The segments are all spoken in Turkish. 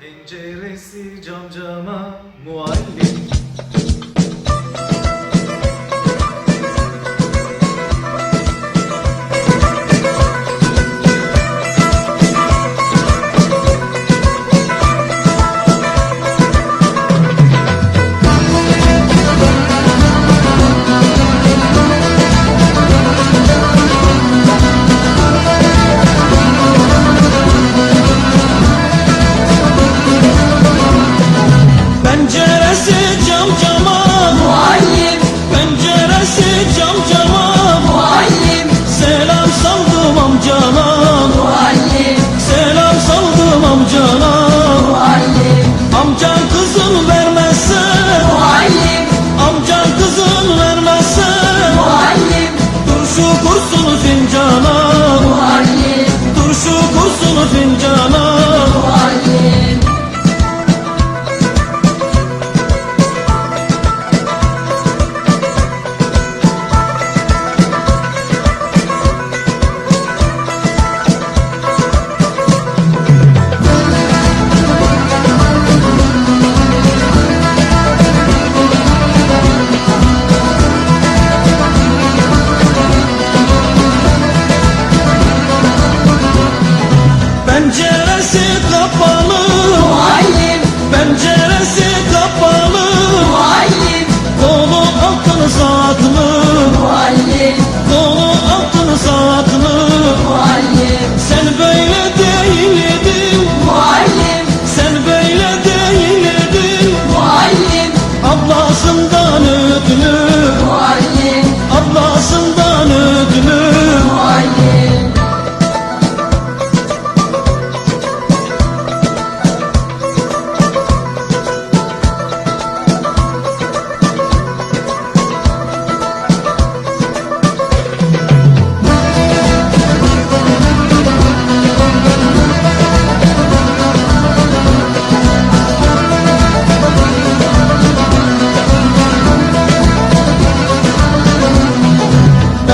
Penceresi cam cama muallim. cana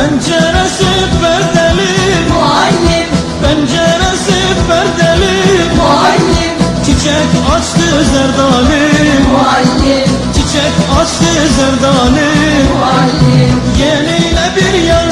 Penceresi perdeli. Muallim. Penceresi perdeli. Muallim. Çiçek açtı zerdali Muallim. Çiçek açtı zerdali Muallim. Yeniyle bir yan